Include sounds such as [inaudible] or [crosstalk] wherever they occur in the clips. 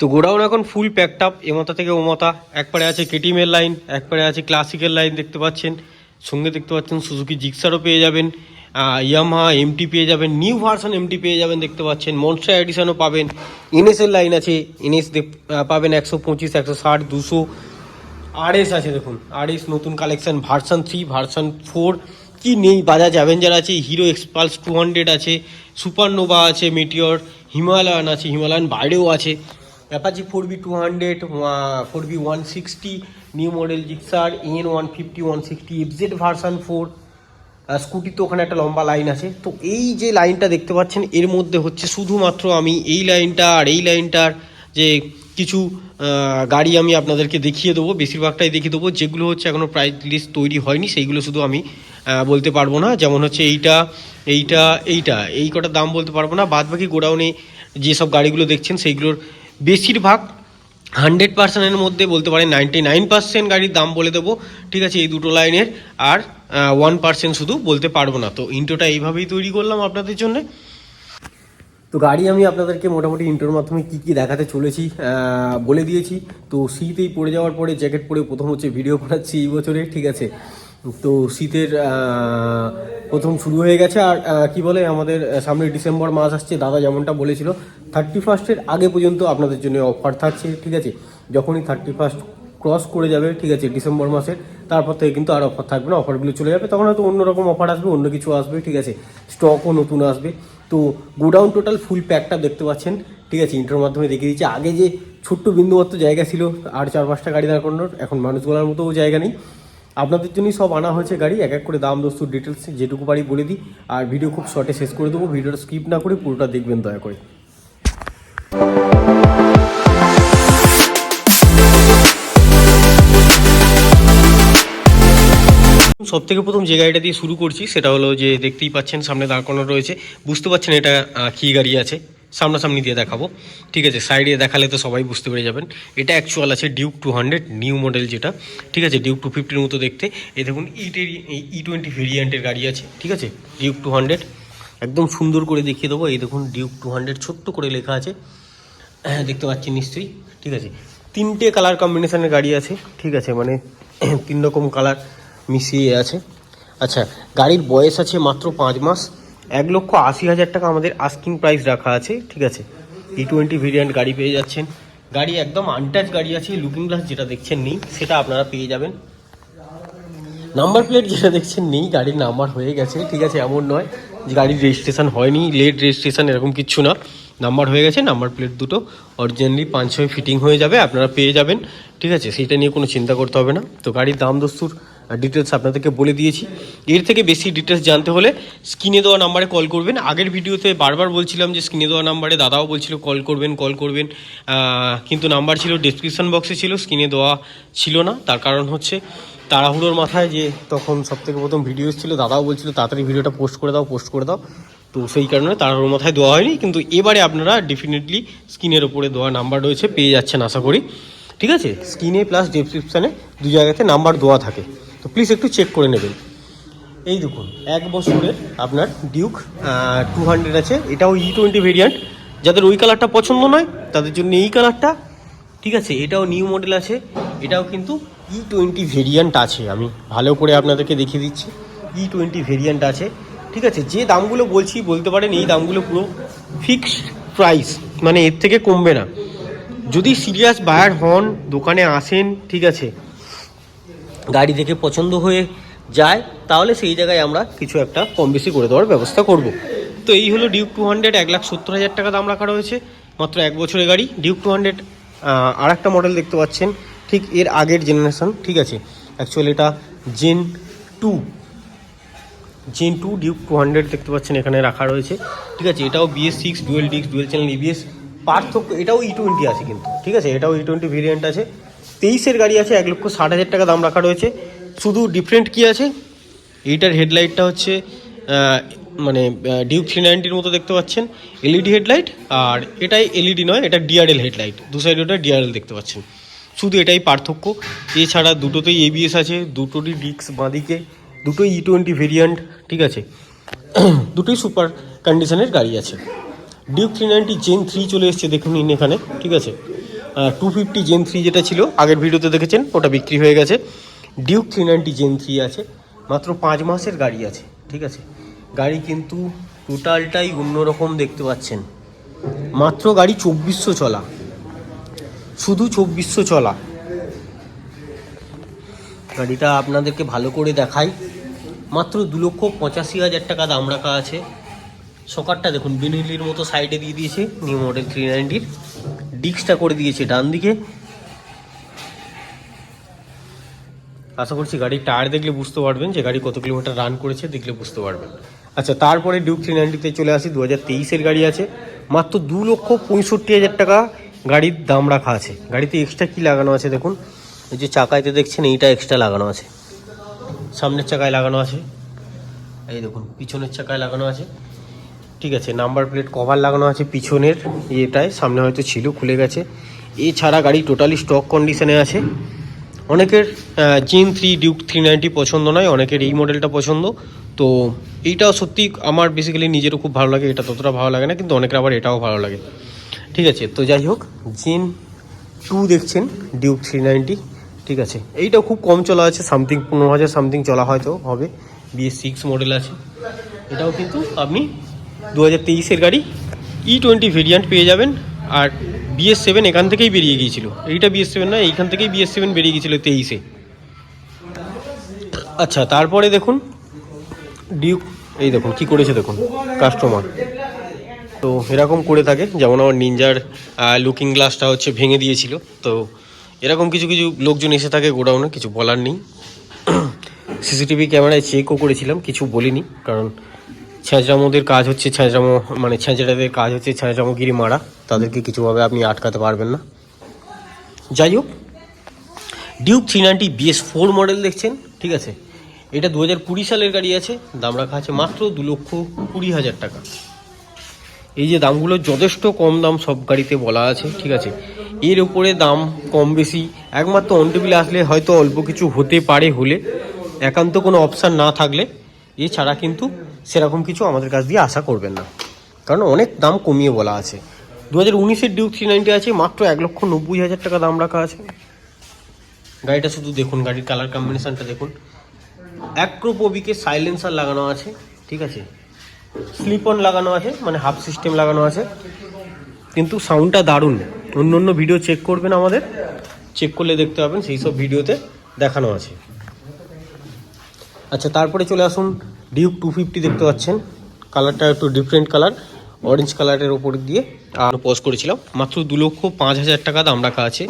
তো গোডাউন এখন ফুল packed up এমাথা থেকে ওমাথা একবারে আছে কেটিএমের লাইন একবারে আছে ক্লাসিকের লাইন দেখতে পাচ্ছেন। সঙ্গে দেখতে পাচ্ছেন সুজুকি জিক্সারও পেয়ে যাবেন ইয়ামহা এমটি পেয়ে যাবেন নিউ ভার্সন এমটি পেয়ে যাবেন দেখতে পাচ্ছেন। মনস্টার এডিশনও পাবেন। এনএসের লাইন আছে এনএস পাবেন একশো পঁচিশ, একশো ষাট, দুশো। আরএস আছে দেখুন আরএস নতুন collection version three version four কি নেই বাজাজ অ্যাভেঞ্জার আছে হিরো এক্সপালস টু হান্ড্রেড আছে সুপারনোভা আছে মেটিওর হিমালয়ান আছে হিমালয়ান বাইরেও আছে। Apache four V two hundred four V one sixty new model Gixxer N one fifty one sixty FZ version four Scooty তো ওখানে একটা লম্বা লাইন আছে। তো এই যে লাইনটা দেখতে পাচ্ছেন, এর মধ্যে হচ্ছে শুধুমাত্র আমি এই লাইনটা আর এই লাইনটার যে কিছু গাড়ি আমি আপনাদেরকে দেখিয়ে দেবো, বেশিরভাগটাই দেখিয়ে দেবো, যেগুলো হচ্ছে এখনও প্রাইস লিস্ট তৈরি হয়নি, সেইগুলো শুধু আমি বলতে পারব না। যেমন হচ্ছে এইটা এইটা এইটা, এই কটা দাম বলতে পারব না। বাদ বাকি গোডাউনে যেসব গাড়িগুলো দেখছেন, সেইগুলোর বেশিরভাগ হান্ড্রেড পার্সেন্টের মধ্যে বলতে পারেন নাইনটি নাইন পার্সেন্ট গাড়ির দাম বলে দেবো। ঠিক আছে, এই দুটো লাইনের আর ওয়ান পার্সেন্ট শুধু বলতে পারব না। তো ইন্টোটা এইভাবেই তৈরি করলাম আপনাদের জন্য। তো গাড়ি আমি আপনাদেরকে মোটামুটি ইন্টোর মাধ্যমে কি কি দেখাতে চলেছি বলে দিয়েছি। তো শীতেই পড়ে যাওয়ার পরে জ্যাকেট পরে প্রথম হচ্ছে ভিডিও বানাচ্ছি এই বছরে, ঠিক আছে। তো শীতের প্রথম শুরু হয়ে গেছে আর কি বলে আমাদের সামনে ডিসেম্বর মাস আসছে, দাদা যেমনটা বলেছিল থার্টি ফার্স্টের আগে পর্যন্ত আপনাদের জন্য অফার থাকছে, ঠিক আছে? যখনই থার্টি ফার্স্ট ক্রস করে যাবে, ঠিক আছে, ডিসেম্বর মাসের, তারপর থেকে কিন্তু আর অফার থাকবে না অফারগুলো চলে যাবে, তখন হয়তো অন্যরকম অফার আসবে, অন্য কিছু আসবে, ঠিক আছে? স্টকও নতুন আসবে। তো গোডাউন টোটাল ফুল প্যাকটা দেখতে পাচ্ছেন, ঠিক আছে? ইন্টার মাধ্যমে দেখিয়ে দিচ্ছে। আগে যে ছোট্ট বিন্দুমাত্র জায়গা ছিল, আর চার পাঁচটা গাড়ি দাঁড় করানোর, এখন মানুষ গলার মতোও জায়গা নেই। আপনাদের জন্যই সব আনা হয়েছে গাড়ি, এক এক করে দাম দস্তুর ডিটেলস যেটুকু পারি বলে দিই। আর ভিডিও খুব শর্টে শেষ করে দেবো ভিডিওটা স্কিপ না করে পুরোটা দেখবেন দয়া করে। সব থেকে প্রথম যে গাড়িটা দিয়ে শুরু করছি, সেটা হলো যে দেখতেই পাচ্ছেন, সামনে দাঁড় করানো রয়েছে। বুঝতে পারছেন এটা কী গাড়ি আছে। সামনাসামনি দিয়ে দেখাবো। ঠিক আছে সাইডে দেখালে তো সবাই বুঝতে পেরে যাবেন। এটা অ্যাকচুয়াল আছে Duke two hundred new model যেটা। ঠিক আছে ডিউক টু ফিফটির মতো দেখতে। এই দেখুন ইটের ই টোয়েন্টি ভেরিয়েন্টের গাড়ি আছে। ঠিক আছে ডিউক টু হান্ড্রেড একদম সুন্দর করে দেখিয়ে দেবো। এই দেখুন ডিউক টু হান্ড্রেড ছোট্ট করে লেখা আছে। হ্যাঁ দেখতে পাচ্ছি নিশ্চয়ই। ঠিক আছে, তিনটে কালার কম্বিনেশনের গাড়ি আছে। ঠিক আছে মানে তিন রকম কালার মিশিয়ে আছে। আচ্ছা গাড়ির বয়স আছে মাত্র পাঁচ মাস। এক লক্ষ আশি হাজার টাকা আমাদের আস্কিং প্রাইস রাখা আছে, ঠিক আছে? ই টোয়েন্টি ভেরিয়েন্ট গাড়ি পেয়ে যাচ্ছেন। গাড়ি একদম আনটাচ গাড়ি আছে লুকিং গ্লাস যেটা দেখছেন নেই, সেটা আপনারা পেয়ে যাবেন। নাম্বার প্লেট যেটা দেখছেন নেই, গাড়ির নাম্বার হয়ে গেছে, ঠিক আছে? এমন নয় যে গাড়ির রেজিস্ট্রেশন হয়নি লেট রেজিস্ট্রেশন এরকম কিচ্ছু না। নাম্বার হয়ে গেছে নাম্বার প্লেট দুটো। অরিজিনালি পাঁচ ছয় ফিটিং হয়ে যাবে, আপনারা পেয়ে যাবেন, ঠিক আছে? সেটা নিয়ে কোনো চিন্তা করতে হবে না। তো গাড়ির দাম দস্তুর ডিটেলস আপনাদেরকে বলে দিয়েছি। এর থেকে বেশি ডিটেলস জানতে হলে স্ক্রিনে দেওয়া নাম্বারে কল করবেন। আগের ভিডিওতে বারবার বলছিলাম যে স্ক্রিনে দেওয়া নাম্বারে দাদাও বলছিল কল করবেন কল করবেন। কিন্তু নাম্বার ছিল ডিসক্রিপশন বক্সে ছিল স্ক্রিনে দেওয়া ছিল না। তার কারণ হচ্ছে তাড়াহুড়োর মাথায় যে তখন সব থেকে প্রথম ভিডিও ছিল, দাদাও বলছিল, তাড়াতাড়ি ভিডিওটা পোস্ট করে দাও পোস্ট করে দাও। তো সেই কারণে তাড়াহুড়োর মাথায় দেওয়া হয়নি। কিন্তু এবারে আপনারা ডেফিনেটলি স্ক্রিনের ওপরে দেওয়া নাম্বার রয়েছে, পেয়ে যাচ্ছেন আশা করি। ঠিক আছে? স্ক্রিনে প্লাস ডেসক্রিপশানে দু জায়গাতে নাম্বার দেওয়া থাকে। তো প্লিজ একটু চেক করে নেবেন। এই দেখুন, এক বছরের আপনার ডিউক টু হান্ড্রেড আছে। এটাও ই টোয়েন্টি ভেরিয়েন্ট যাদের ওই কালারটা পছন্দ নয়, তাদের জন্য এই কালারটা ঠিক আছে, এটাও নিউ মডেল আছে। এটাও কিন্তু ই টোয়েন্টি ভেরিয়েন্ট আছে। আমি ভালো করে আপনাদেরকে দেখিয়ে দিচ্ছি। ই টোয়েন্টি ভেরিয়েন্ট আছে। ঠিক আছে, যে দামগুলো বলছি, বলতে পারেন এই দামগুলো পুরো ফিক্সড প্রাইস মানে এর থেকে কমবে না। যদি সিরিয়াস বায়ার হন, দোকানে আসেন, ঠিক আছে গাড়ি দেখে পছন্দ হয়ে যায়, তাহলে সেই জায়গায় আমরা কিছু একটা কম বেশি করে দেওয়ার ব্যবস্থা করব। তো এই হলো ডিউক টু হান্ড্রেড এক লাখ সত্তর হাজার টাকা দাম রাখা রয়েছে, মাত্র এক বছরের গাড়ি। ডিউক টু হান্ড্রেড আর একটা মডেল দেখতে পাচ্ছেন, ঠিক এর আগের জেনারেশন ঠিক আছে? অ্যাকচুয়ালি এটা Gen two Gen two Duke two hundred দেখতে পাচ্ছেন এখানে রাখা রয়েছে, ঠিক আছে? এটাও বিএস সিক্স ডুয়েল ডিক্স ডুয়েল চ্যানেল ইবিএস পার্থক্য, এটাও ই টোয়েন্টি আছে কিন্তু, ঠিক আছে? এটাও ই টোয়েন্টি ভেরিয়েন্ট আছে। তেইশের গাড়ি আছে, এক লক্ষ ষাট হাজার টাকা দাম রাখা রয়েছে। শুধু ডিফারেন্ট কি আছে? এইটার হেডলাইটটা হচ্ছে মানে ডিউক থ্রি নাইনটির মতো দেখতে পাচ্ছেন। এলইডি হেডলাইট আর এটাই এলইডি নয়, এটা ডিআরএল হেডলাইট দু সাইডে ওটা ডিআরএল দেখতে পাচ্ছেন। শুধু এটাই পার্থক্য। এছাড়া দুটোতেই এবিএস আছে, দুটোরই ডিস্ক বাঁদিকে, দুটোই ই টোয়েন্টি ভেরিয়েন্ট ঠিক আছে? [clears throat] দুটোই সুপার কন্ডিশনের গাড়ি আছে। Duke three ninety Gen three চলে এসছে দেখুন এখানে, ঠিক আছে? টু ফিফটি জেন থ্রি যেটা ছিল, আগের ভিডিওতে দেখেছেন, ওটা বিক্রি হয়ে গেছে। Duke three ninety Gen three আছে, মাত্র পাঁচ মাসের গাড়ি আছে, ঠিক আছে? গাড়ি কিন্তু টোটালটাই অন্যরকম দেখতে পাচ্ছেন। মাত্র গাড়ি চব্বিশশো চলা। শুধু চব্বিশশো চলা। গাড়িটা আপনাদেরকে ভালো করে দেখাই। মাত্র দু লক্ষ পঁচাশি হাজার টাকা দাম রাখা আছে। সকারটা দেখুন, বিনিলির মতো সাইডে দিয়ে দিয়েছে নিউ মডেল থ্রি নাইনটির ডিস্কটা করে দিয়েছে ডান দিকে। আশা করছি গাড়ির টায়ার দেখলে বুঝতে পারবেন যে গাড়ি কত কিলোমিটার রান করেছে, দেখলে বুঝতে পারবেন। আচ্ছা তারপরে ডিউক থ্রি নাইনটিতে চলে আসি দু হাজার তেইশের গাড়ি আছে। মাত্র দু লক্ষ পঁয়ষট্টি হাজার টাকা গাড়ির দাম রাখা আছে। গাড়িতে এক্সট্রা কী লাগানো আছে দেখুন? এই যে চাকাইতে দেখছেন, এইটা এক্সট্রা লাগানো আছে। সামনের চাকায় লাগানো আছে। এই দেখুন, পিছনের চাকায় লাগানো আছে। ঠিক আছে নাম্বার প্লেট কভার লাগানো আছে পিছনের ইয়েটায়, সামনে হয়তো ছিল, খুলে গেছে। এছাড়া গাড়ি টোটালি স্টক কন্ডিশনে আছে। অনেকের জিন থ্রি ডিউক থ্রি নাইনটি পছন্দ নয়, অনেকের এই মডেলটা পছন্দ। তো এইটাও সত্যি আমার বেসিক্যালি নিজেরও খুব ভালো লাগে, এটা ততটা ভালো লাগে না, কিন্তু অনেকের আবার এটাও ভালো লাগে। ঠিক আছে, তো যাই হোক জিন টু দেখছেন ডিউক থ্রি নাইনটি ঠিক আছে। এইটাও খুব কম চলা আছে সামথিং পনেরো হাজার সামথিং চলা হয়তো হবে বিএস সিক্স মডেল আছে। এটাও কিন্তু আপনি দু হাজার তেইশের গাড়ি ই টোয়েন্টি ভেরিয়েন্ট পেয়ে যাবেন। আর বিএস সেভেন এখান থেকেই বেরিয়ে গিয়েছিল। এইটা বিএস সেভেন না, এইখান থেকেই বিএস সেভেন বেরিয়ে গিয়েছিল তেইশে। আচ্ছা তারপরে দেখুন ডিউক এই দেখুন, কি করেছে দেখুন কাস্টমার তো এরকম করে থাকে, যেমন আমার নিনজার লুকিং গ্লাসটা হচ্ছে ভেঙে দিয়েছিল। তো এরকম কিছু কিছু লোকজন এসে থাকে গোডাউনে, কিছু বলার নেই। [clears throat] সিসিটিভি ক্যামেরায় চেকও করেছিলাম, কিছু বলিনি, কারণ ছ্যাঁচড়ামোদের কাজ হচ্ছে ছ্যাঁচড়ামো মানে ছ্যাঁচড়াদের কাজ হচ্ছে ছ্যাঁচড়ামোগিরি মারা। তাদেরকে কিছুভাবে আপনি আটকাতে পারবেন না। যাই হোক Duke three ninety BS four model দেখছেন, ঠিক আছে? এটা দু হাজার কুড়ি সালের গাড়ি আছে, দাম রাখা আছে মাত্র দু লক্ষ কুড়ি হাজার টাকা। এই যে দামগুলো যথেষ্ট কম দাম সব গাড়িতে বলা আছে, ঠিক আছে? এর উপরে দাম কম বেশি, একমাত্র অন টেবিলে আসলে হয়তো অল্প কিছু হতে পারে হলে, একান্ত কোনো অপশান না থাকলে, এছাড়া কিন্তু সেরকম কিছু আমাদের কাছ দিয়ে আশা করবেন না। কারণ অনেক দাম কমিয়ে বলা আছে। দু হাজার উনিশের ডিউক থ্রি নাইনটি আছে, মাত্র এক লক্ষ নব্বই হাজার টাকা দাম রাখা আছে। গাড়িটা শুধু দেখুন, গাড়ির কালার কম্বিনেশনটা দেখুন। অ্যাক্রোপোবিকে সাইলেন্সার লাগানো আছে, ঠিক আছে? স্লিপ অন লাগানো আছে মানে হাফ সিস্টেম লাগানো আছে। কিন্তু সাউন্ডটা দারুণ। অন্য অন্য ভিডিও চেক করবেন আমাদের। চেক করলে দেখতে পাবেন, সেই সব ভিডিওতে দেখানো আছে। আচ্ছা তারপরে চলে আসুন ডিউক টু ফিফটি দেখতে পাচ্ছেন। কালারটা একটু ডিফারেন্ট কালার। অরেঞ্জ কালারের ওপর দিয়ে আর পজ করেছিলাম। মাত্র দু লক্ষ পাঁচ হাজার টাকা দাম রাখা আছে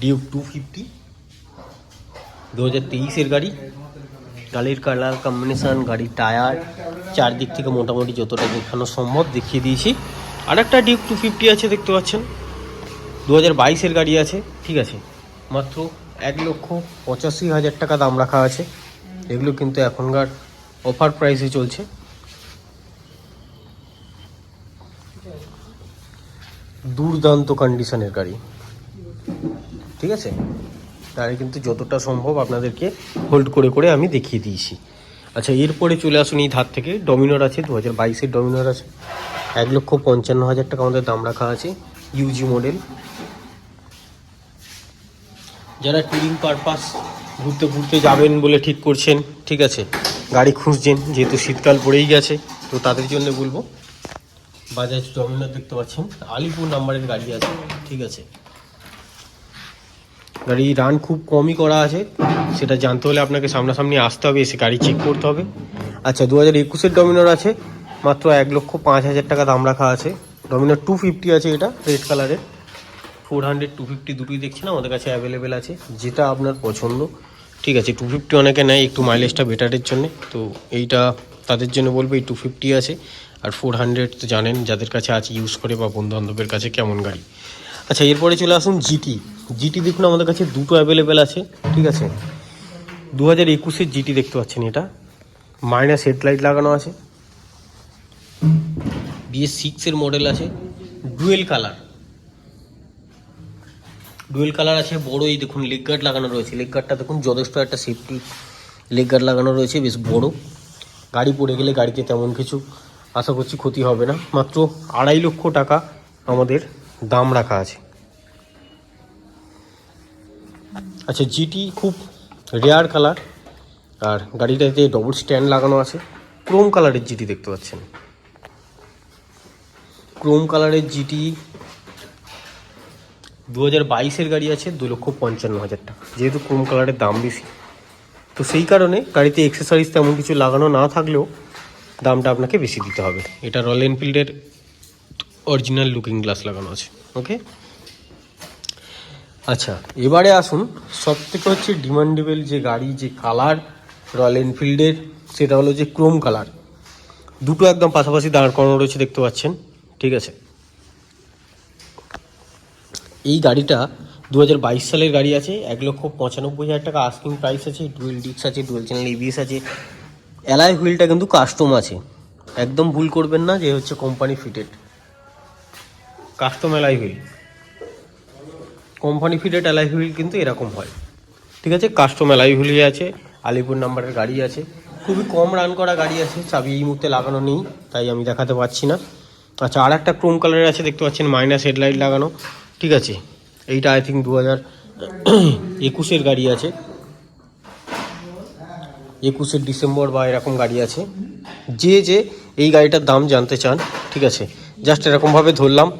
ডিউক টু ফিফটি। দু হাজার তেইশের গাড়ি গাড়ির কালার কম্বিনেশান গাড়ির টায়ার চারদিক থেকে মোটামুটি যতটা দেখানো সম্ভব দেখিয়ে দিয়েছি। আর একটা ডিউক টু ফিফটি আছে দেখতে পাচ্ছেন। দু হাজার বাইশের গাড়ি আছে, ঠিক আছে। মাত্র এক লক্ষ পঁচাশি হাজার টাকা দাম রাখা আছে। এগুলো কিন্তু এখনকার অফার প্রাইসে চলছে। দুর্দান্ত কন্ডিশনের গাড়ি। ঠিক আছে? তাহলে কিন্তু যতটা সম্ভব আপনাদেরকে হোল্ড করে করে আমি দেখিয়ে দিয়েছি। আচ্ছা এরপরে চলে আসুন এই ধার থেকে। ডমিনোর আছে, দু হাজার বাইশের ডমিনোর আছে। এক লক্ষ পঞ্চান্ন হাজার টাকা আমাদের দাম রাখা আছে ইউজি মডেল যারা ট্যুরিং পারপাস ঘুরতে ঘুরতে যাবেন বলে ঠিক করছেন, ঠিক আছে? গাড়ি খুঁজছেন, যেহেতু শীতকাল পড়েই গেছে, তো তাদের জন্য বলব, বাজাজ ডমিনার দেখতে পাচ্ছেন, আলিপুর নাম্বারের গাড়ি আছে, ঠিক আছে। গাড়ি রান খুব কমই করা আছে, সেটা জানতে হলে আপনাকে সামনাসামনি আসতে হবে, এসে গাড়ি চেক করতে হবে। আচ্ছা দু হাজার একুশের ডমিনার আছে, মাত্র এক লক্ষ পাঁচ হাজার টাকা দাম রাখা আছে। ডমিনার টু ফিফটি আছে এটা রেড কালারের ফোর হান্ড্রেড টু ফিফটি দুটোই দেখছি না আমাদের কাছে অ্যাভেলেবেল আছে, যেটা আপনার পছন্দ। ঠিক আছে টু ফিফটি অনেকে নেয়, একটু মাইলেজটা বেটারের জন্য। তো এইটা তাদের জন্য বলব, এই টু ফিফটি আছে। আর ফোর হান্ড্রেড তো জানেন, যাদের কাছে আছে ইউজ করে বা বন্ধু বান্ধবের কাছে কেমন গাড়ি। আচ্ছা এরপরে চলে আসুন জিটি জিটি দেখুন, আমাদের কাছে দুটো অ্যাভেলেবেল আছে, ঠিক আছে? দু হাজার একুশের জিটি দেখতে পাচ্ছেন এটা। মাইনাস হেডলাইট লাগানো আছে। বিএস সিক্সের মডেল আছে। ডুয়েল কালার ডুয়েল কালার আছে, বড় এই দেখুন লেগ গার্ড লাগানো রয়েছে। লেগ গার্ডটা দেখুন, যথেষ্ট একটা সেফটি লেগ গার্ড লাগানো রয়েছে, বেশ বড়। গাড়ি পড়ে গেলে গাড়িতে তেমন কিছু আশা করছি ক্ষতি হবে না। মাত্র আড়াই লক্ষ টাকা আমাদের দাম রাখা আছে। আচ্ছা জিটি খুব রেয়ার কালার আর গাড়িটাতে ডবল স্ট্যান্ড লাগানো আছে। ক্রোম কালারের জিটি দেখতে পাচ্ছেন। ক্রোম কালারের জিটি দু হাজার বাইশের গাড়ি আছে দু লক্ষ পঞ্চান্ন হাজার টাকা। যেহেতু ক্রোম কালারের দাম বেশি। তো সেই কারণে গাড়িতে এক্সেসরিজ তেমন কিছু লাগানো না থাকলেও দামটা আপনাকে বেশি দিতে হবে। এটা রয়্যাল এনফিল্ডের অরিজিনাল লুকিং গ্লাস লাগানো আছে। ওকে আচ্ছা এবারে আসুন সব থেকে হচ্ছে ডিমান্ডেবল যে গাড়ি, যে কালার রয়্যাল এনফিল্ডের সেটা হলো যে ক্রোম কালার দুটো একদম পাশাপাশি দাঁড় করানো রয়েছে, দেখতে পাচ্ছেন। ঠিক আছে? এই গাড়িটা দু হাজার বাইশ সালের গাড়ি আছে এক লক্ষ পঁচানব্বই হাজার টাকা আস্কিং প্রাইস আছে ডুয়েল ডিক্স আছে ডুয়েল চ্যানেল এবিএস আছে। অ্যালাই হুইলটা কিন্তু কাস্টম আছে। একদম ভুল করবেন না যে হচ্ছে company fitted custom alloy wheel company fitted alloy wheel কিন্তু এরকম হয়। ঠিক আছে? কাস্টম অ্যালাই হুইলই আছে আলিপুর নাম্বারের গাড়ি আছে। খুবই কম রান করা গাড়ি আছে চাবি এই মুহূর্তে লাগানো নেই তাই আমি দেখাতে পারছি না। আচ্ছা আর একটা ক্রোম কালারের আছে দেখতে পাচ্ছেন মাইনাস হেডলাইট লাগানো। ঠিক আছে। এইটা আই থিঙ্ক দু হাজার একুশের গাড়ি আছে। একুশের ডিসেম্বর বা এরকম গাড়ি আছে। যে যে এই গাড়িটার দাম জানতে চান, ঠিক আছে। জাস্ট এরকমভাবে ধরলাম।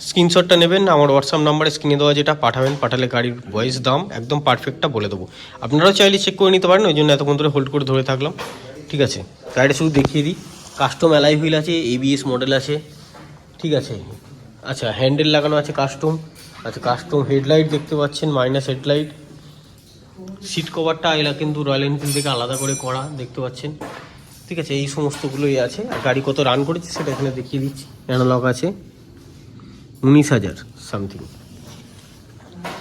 স্ক্রিনশটটা নেবেন, আমার হোয়াটসঅ্যাপ নাম্বারে স্ক্রিনে দেওয়া যেটা, পাঠাবেন, পাঠালে গাড়ির ভয়েস দাম একদম পারফেক্টটা বলে দেবো। আপনারাও চাইলে চেক করে নিতে পারেন, ওই জন্য এতক্ষণ ধরে হোল্ড করে ধরে থাকলাম। ঠিক আছে। গাড়িটা শুধু দেখিয়ে দিই। কাস্টম অ্যালাই হুইল আছে এবিএস মডেল আছে। ঠিক আছে। আচ্ছা হ্যান্ডেল লাগানো আছে কাস্টম আচ্ছা কাস্টম হেডলাইট দেখতে পাচ্ছেন মাইনাস হেডলাইট সিট কভারটা এলা কিন্তু রয়্যাল এনফিল্ড থেকে আলাদা করে করা, দেখতে পাচ্ছেন। ঠিক আছে, এই সমস্তগুলোই আছে। আর গাড়ি কত রান করেছে সেটা এখানে দেখিয়ে দিচ্ছি। অ্যানালগ আছে। উনিশ হাজার সামথিং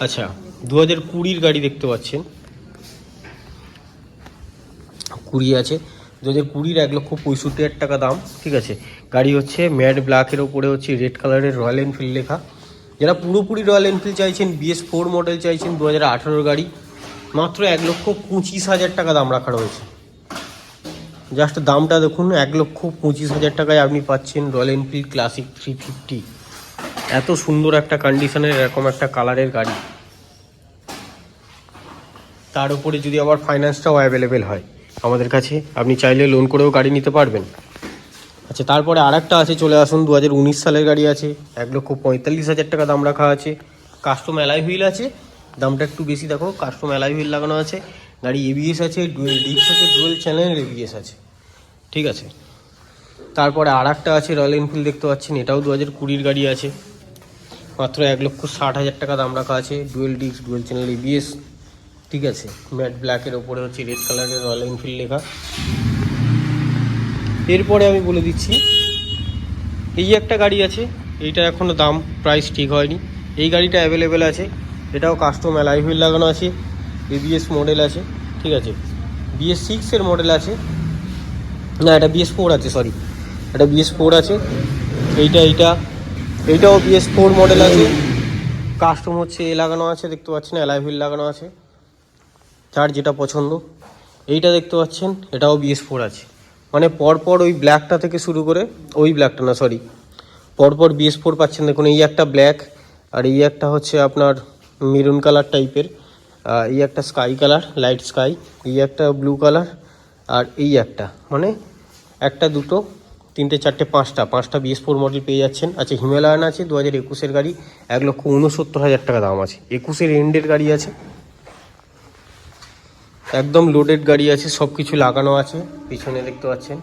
আচ্ছা দু হাজার কুড়ির গাড়ি দেখতে পাচ্ছেন। কুড়ি আছে। দু হাজার কুড়ির এক লক্ষ পঁয়ষট্টি হাজার টাকা দাম। ঠিক আছে গাড়ি হচ্ছে ম্যাড ব্ল্যাকের ওপরে হচ্ছে রেড কালারের রয়্যাল এনফিল্ড লেখা। যারা পুরোপুরি রয়্যাল এনফিল্ড চাইছেন বিএস ফোর মডেল চাইছেন দু হাজার আঠারোর গাড়ি, মাত্র এক লক্ষ পঁচিশ হাজার টাকা দাম রাখা রয়েছে। জাস্ট দামটা দেখুন, এক লক্ষ পঁচিশ হাজার টাকায় আপনি পাচ্ছেন Royal Enfield Classic three fifty এত সুন্দর একটা কন্ডিশনের এরকম একটা কালারের গাড়ি। তার উপরে যদি আবার ফাইন্যান্সটাও অ্যাভেলেবেল হয়, আমাদের কাছে, আপনি চাইলে লোন করেও গাড়ি নিতে পারবেন। আচ্ছা তারপরে আর একটা আছে, চলে আসুন দু হাজার উনিশ সালের গাড়ি আছে। এক লক্ষ পঁয়তাল্লিশ হাজার টাকা দাম রাখা আছে। কাস্টম অ্যালাই হুইল আছে। দামটা একটু বেশি দেখো কাস্টম অ্যালাই হুইল লাগানো আছে। গাড়ি এবিএস আছে ডুয়েল ডিক্স আছে ডুয়েল চ্যানেল এবিএস আছে। ঠিক আছে? তারপরে আর একটা আছে রয়্যাল এনফিল্ড দেখতে পাচ্ছেন, এটাও দু হাজার কুড়ির গাড়ি আছে। মাত্র এক লক্ষ ষাট হাজার টাকা দাম রাখা আছে ডুয়েল ডিক্স ডুয়েল চ্যানেল এবিএস ঠিক আছে? ম্যাট ব্ল্যাকের ওপরে হচ্ছে রেড কালারের রয়্যাল এনফিল্ড লেখা। এরপরে আমি বলে দিচ্ছি, এই একটা গাড়ি আছে, এইটা এখনও দাম প্রাইস ঠিক হয়নি। এই গাড়িটা অ্যাভেলেবেল আছে, এটাও কাস্টম অ্যালাই হুইল লাগানো আছে এবিএস মডেল আছে, ঠিক আছে? বিএস সিক্সের মডেল আছে, না, এটা বিএস ফোর আছে সরি এটা বিএস ফোর আছে, এইটা এইটা, এইটাও বিএস ফোর মডেল আছে। কাস্টম হচ্ছে, এ লাগানো আছে, দেখতে পাচ্ছেন অ্যালাই হুইল লাগানো আছে, যার যেটা পছন্দ। এইটা দেখতে পাচ্ছেন, এটাও বিএস ফোর আছে। মানে পরপর ওই ব্ল্যাকটা থেকে শুরু করে, ওই ব্ল্যাকটা না সরি পরপর বিএস ফোর পাচ্ছেন দেখুন, এই একটা ব্ল্যাক আর এই একটা হচ্ছে আপনার মেরুন কালার টাইপের এই একটা স্কাই কালার লাইট স্কাই এই একটা ব্লু কালার আর এই একটা মানে একটা দুটো, তিনটে, চারটে, পাঁচটা পাঁচটা বিএস ফোর মডেল পেয়ে যাচ্ছেন। আচ্ছা হিমালয়ান আছে, দু হাজার একুশের গাড়ি, এক লক্ষ উনসত্তর হাজার টাকা দাম আছে, একুশের এন্ডের গাড়ি আছে। একদম লোডেড গাড়ি আছে সব কিছু লাগানো আছে, পিছনে দেখতে পাচ্ছেন।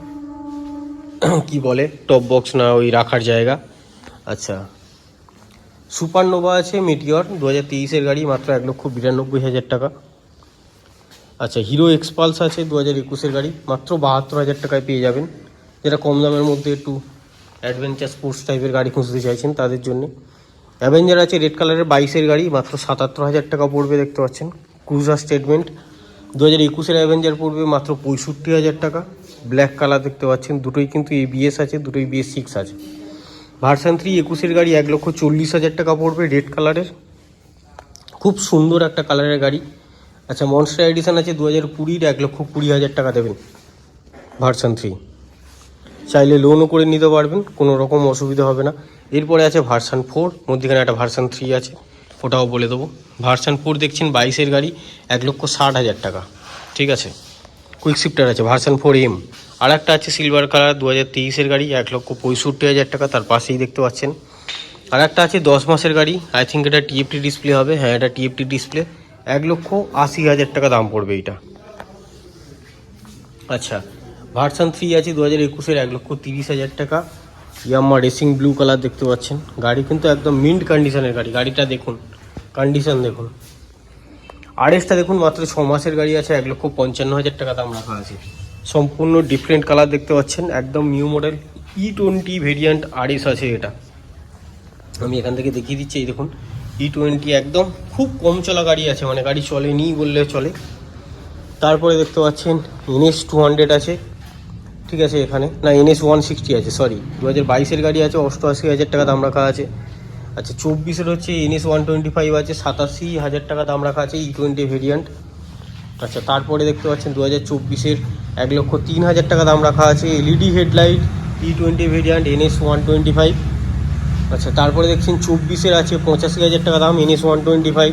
[clears throat] কি বলে? টপ বক্স না, ওই রাখার জায়গা। আচ্ছা। সুপার নোভা আছে মিটিওর দু হাজার তেইশের গাড়ি, মাত্র এক লক্ষ বিরানব্বই হাজার টাকা। আচ্ছা হিরো এক্সপালস আছে দু হাজার একুশের গাড়ি, মাত্র বাহাত্তর হাজার টাকায় পেয়ে যাবেন। যেটা কম দামের মধ্যে একটু অ্যাডভেঞ্চার স্পোর্টস টাইপের গাড়ি খুঁজতে চাইছেন, তাদের জন্য। অ্যাভেঞ্জার আছে রেড কালারের বাইশের গাড়ি, মাত্র সাতাত্তর হাজার টাকা পড়বে, দেখতে পাচ্ছেন। ক্রুজার স্টেটমেন্ট দু হাজার একুশের অ্যাভেঞ্জার পড়বে মাত্র পঁয়ষট্টি হাজার টাকা। ব্ল্যাক কালার দেখতে পাচ্ছেন, দুটোই কিন্তু এ এবিএস আছে, দুটোই বিএস সিক্স আছে। ভার্সান থ্রি একুশের গাড়ি এক লক্ষ চল্লিশ হাজার টাকা পড়বে রেড কালারের খুব সুন্দর একটা কালারের গাড়ি। আচ্ছা মনস্টার এডিশন আছে দু হাজার কুড়ির এক লক্ষ কুড়ি হাজার টাকা দেবেন। ভার্সান থ্রি চাইলে লোনও করে নিতে পারবেন, কোনো রকম অসুবিধা হবে না। এরপরে আছে ভার্সান ফোর মধ্যেখানে একটা ভার্সান থ্রি আছে। ওটাও বলে দেবো। ভার্সান ফোর দেখছেন বাইশের গাড়ি, এক লক্ষ ষাট হাজার টাকা। ঠিক আছে? কুইক শিফটার আছে, ভার্সান ফোর এম। আর একটা আছে সিলভার কালার দু হাজার তেইশের গাড়ি, এক লক্ষ পঁয়ষট্টি হাজার টাকা, তার পাশেই দেখতে পাচ্ছেন। আর একটা আছে দশ মাসের গাড়ি, আই থিঙ্ক এটা টিএফটি ডিসপ্লে হবে। হ্যাঁ এটা টিএফটি ডিসপ্লে। এক লক্ষ আশি হাজার টাকা দাম পড়বে এইটা আচ্ছা ভার্সান থ্রি আছে দু হাজার একুশের, এক লক্ষ তিরিশ হাজার টাকা। ইয়াম্মা রেসিং ব্লু কালার দেখতে পাচ্ছেন। গাড়ি কিন্তু একদম মিন্ট কন্ডিশনের গাড়ি, গাড়িটা দেখুন। কন্ডিশন দেখুন। আরএসটা দেখুন, মাত্র ছ মাসের গাড়ি আছে, এক লক্ষ পঞ্চান্ন হাজার টাকা দাম রাখা আছে। সম্পূর্ণ ডিফারেন্ট কালার দেখতে পাচ্ছেন, একদম new model E twenty variant RS আছে এটা। আমি এখান থেকে দেখিয়ে দিচ্ছি, এই দেখুন ই টোয়েন্টি একদম খুব কম চলা গাড়ি আছে মানে গাড়ি চলেনি বললে চলে। তারপরে দেখতে পাচ্ছেন এনএস টু হান্ড্রেড আছে, ঠিক আছে এখানে, না এনএস ওয়ান সিক্সটি আছে সরি দু হাজার বাইশের গাড়ি আছে, অষ্টআশি হাজার টাকা দাম রাখা আছে। আচ্ছা চব্বিশের হচ্ছে এনএস ওয়ান টোয়েন্টি ফাইভ আছে, সাতাশি হাজার টাকা দাম রাখা আছে ই টোয়েন্টি ভেরিয়েন্ট আচ্ছা তারপরে দেখতে পাচ্ছেন দু হাজার চব্বিশের এক লক্ষ তিন হাজার টাকা দাম রাখা আছে LED headlight E twenty variant NS one twenty five আচ্ছা তারপরে দেখছেন চব্বিশের আছে, পঁচাশি হাজার টাকা দাম এনএস ওয়ান টোয়েন্টি ফাইভ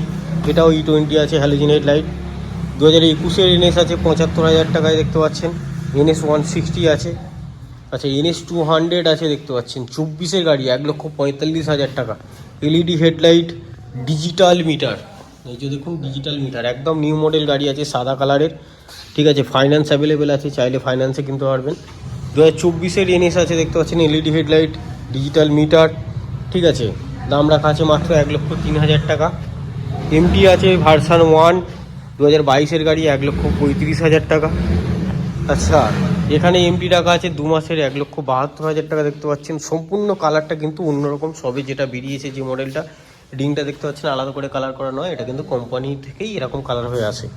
এটাও ই টোয়েন্টি আছে হ্যালোজিন হেডলাইট দু হাজার একুশের এনএস আছে, পঁচাত্তর হাজার টাকায় দেখতে পাচ্ছেন এনএস ওয়ান সিক্সটি আছে। আচ্ছা এনএস টু হান্ড্রেড আছে দেখতে পাচ্ছেন। চব্বিশের গাড়ি, এক লক্ষ পঁয়তাল্লিশ হাজার টাকা। এলইডি হেডলাইট ডিজিটাল মিটার এই যে দেখুন ডিজিটাল মিটার একদম নিউ মডেল গাড়ি আছে, সাদা কালারের। ঠিক আছে ফাইন্যান্স অ্যাভেলেবেল আছে, চাইলে ফাইন্যান্সে কিনতে পারবেন। দু হাজার চব্বিশের এনএস আছে, দেখতে পাচ্ছেন এলইডি হেডলাইট ডিজিটাল মিটার ঠিক আছে, দাম রাখা আছে মাত্র এক লক্ষ তিন হাজার টাকা। এমটি আছে ভার্সান ওয়ান দু হাজার বাইশের গাড়ি, এক লক্ষ পঁয়ত্রিশ হাজার টাকা। আচ্ছা। এখানে এমটি টাকা আছে দু মাসের এক লক্ষ বাহাত্তর হাজার টাকা দেখতে পাচ্ছেন। সম্পূর্ণ কালারটা কিন্তু অন্যরকম। সবে যেটা বেরিয়েছে যে মডেলটা, রিংটা দেখতে পাচ্ছেন, আলাদা করে কালার করা নয়। এটা কিন্তু কোম্পানি থেকেই এরকম কালার হয়ে আসে।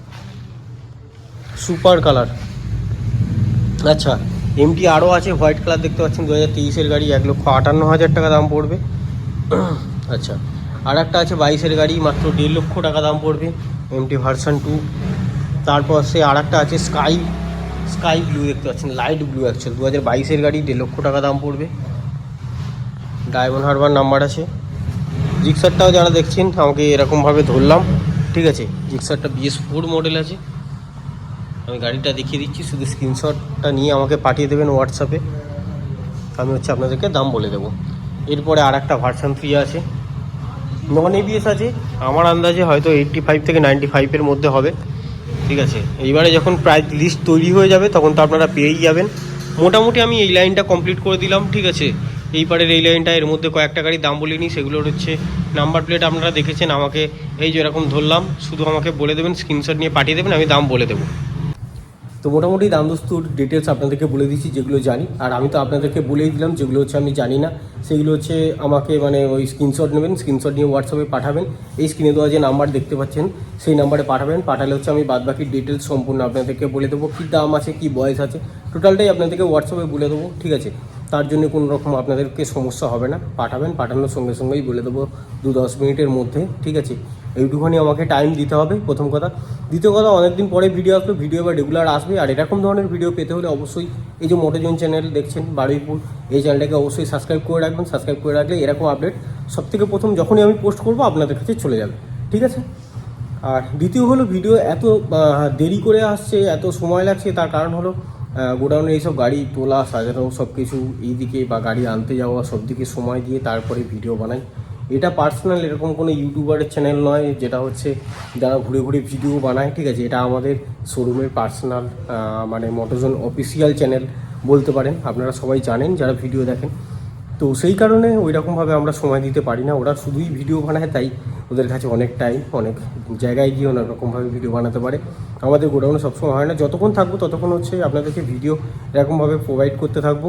Super colour. আচ্ছা এমটি আরও আছে, হোয়াইট কালার দেখতে পাচ্ছেন দু হাজার তেইশের গাড়ি, এক লক্ষ আটান্ন হাজার টাকা দাম পড়বে। আচ্ছা আর একটা আছে বাইশের গাড়ি, মাত্র দেড় লক্ষ টাকা দাম পড়বে এমটি ভার্সান টু তারপর সে আর একটা আছে স্কাই স্কাই ব্লু দেখতে পাচ্ছেন, লাইট ব্লু অ্যাকচুয়াল দু হাজার বাইশের গাড়ি, দেড় লক্ষ টাকা দাম পড়বে। ডায়মন্ড হারবার নাম্বার আছে। জিক্সারটাও যারা দেখছেন, আমাকে এরকমভাবে ধরলাম। ঠিক আছে, জিক্সারটা বিএস ফোর মডেল আছে। আমি গাড়িটা দেখিয়ে দিচ্ছি, শুধু স্ক্রিনশটটা নিয়ে আমাকে পাঠিয়ে দেবেন হোয়াটসঅ্যাপে আমি হচ্ছে আপনাদেরকে দাম বলে দেবো। এরপরে আর একটা ভার্সান থ্রি আছে নন এবিএস আছে। আমার আন্দাজে হয়তো এইট্টি ফাইভ থেকে নাইনটি ফাইভের মধ্যে হবে। ঠিক আছে? এইবারে যখন প্রাইস লিস্ট তৈরি হয়ে যাবে, তখন তো আপনারা পেয়েই যাবেন। মোটামুটি আমি এই লাইনটা কমপ্লিট করে দিলাম, ঠিক আছে? এই পারের এই লাইনটা এর মধ্যে কয়েকটা গাড়ি দাম বলিনি, সেগুলোর হচ্ছে নাম্বার প্লেট আপনারা দেখেছেন, আমাকে এই যে এরকম ধরলাম, শুধু আমাকে বলে দেবেন স্ক্রিনশট নিয়ে পাঠিয়ে দেবেন, আমি দাম বলে দেবো। তো মোটামুটি দাম দস্তুর ডিটেলস আপনাদেরকে বলে দিচ্ছি যেগুলো জানি। আর আমি তো আপনাদেরকে বলেই দিলাম, যেগুলো হচ্ছে আমি জানি না। সেগুলো হচ্ছে আমাকে মানে ওই স্ক্রিনশট নেবেন স্ক্রিনশট নিয়ে হোয়াটসঅ্যাপে পাঠাবেন। এই স্ক্রিনে দেওয়া যে নাম্বার দেখতে পাচ্ছেন, সেই নাম্বারে পাঠাবেন। পাঠালে হচ্ছে আমি বাদ বাকি ডিটেলস সম্পূর্ণ আপনাদেরকে বলে দেবো। কী দাম আছে, কী বয়স আছে টোটালটাই আপনাদেরকে হোয়াটসঅ্যাপে বলে দেবো, ঠিক আছে? তার জন্য কোনো রকম আপনাদেরকে সমস্যা হবে না। পাঠাবেন, পাঠানোর সঙ্গে সঙ্গেই বলে দেবো দু দশ মিনিটের মধ্যে, ঠিক আছে? এইটুখানি আমাকে টাইম দিতে হবে, প্রথম কথা। দ্বিতীয় কথা, অনেকদিন পরে ভিডিও আসবে ভিডিও বা রেগুলার আসবে, আর এরকম ধরনের ভিডিও পেতে হলে অবশ্যই এই যে মোটোজন চ্যানেল দেখছেন, বারুইপুর, এই চ্যানেলটাকে অবশ্যই সাবস্ক্রাইব করে রাখবেন। সাবস্ক্রাইব করে রাখলে এরকম আপডেট সব থেকে প্রথম যখনই আমি পোস্ট করব, আপনাদের কাছে চলে যাবে, ঠিক আছে? আর দ্বিতীয় হলো ভিডিও এত দেরি করে আসছে, এত সময় লাগছে, তার কারণ হলো গোডাউনে এইসব গাড়ি তোলা, সাজানো সব কিছু এইদিকে বা গাড়ি আনতে যাওয়া সব দিকে সময় দিয়ে তারপরে ভিডিও বানাই। এটা পার্সোনাল এরকম কোনো ইউটিউবারের চ্যানেল নয়, যেটা হচ্ছে যারা ঘুরে ঘুরে ভিডিও বানায়, ঠিক আছে? এটা আমাদের শোরুমের পার্সোনাল মানে মোটোজন অফিসিয়াল চ্যানেল বলতে পারেন। আপনারা সবাই জানেন, যারা ভিডিও দেখেন। তো সেই কারণে ওই রকমভাবে আমরা সময় দিতে পারি না। ওরা শুধুই ভিডিও বানায়, তাই ওদের কাছে অনেক টাইম অনেক জায়গায় গিয়ে অনেক রকমভাবে ভিডিও বানাতে পারে। আমাদের গোডাউনে সবসময় হয় না। যতক্ষণ থাকব ততক্ষণ হচ্ছে আপনাদেরকে ভিডিও এরকমভাবে প্রোভাইড করতে থাকব।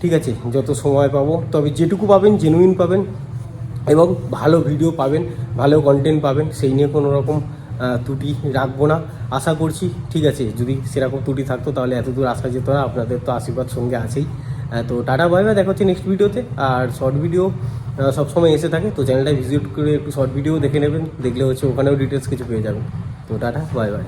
ঠিক আছে, যত সময় পাবো, তবে যেটুকু পাবেন জেনুইন পাবেন এবং ভালো ভিডিও পাবেন, ভালো কন্টেন্ট পাবেন, সেই নিয়ে কোনো রকম ত্রুটি রাখব না। আশা করছি, ঠিক আছে, যদি সেরকম ত্রুটি থাকতো তাহলে এত দূর আসা যেত না, আপনাদের তো আশীর্বাদ সঙ্গে আছেই। তো টাটা বাই বাই দেখা হচ্ছে নেক্সট ভিডিওতে আর শর্ট ভিডিও সবসময় এসে থাকে, তো চ্যানেলটা ভিজিট করে একটু শর্ট ভিডিও দেখে নেবেন, দেখলে হচ্ছে ওখানেও ডিটেলস কিছু পেয়ে যাবেন। তো টাটা বাই বাই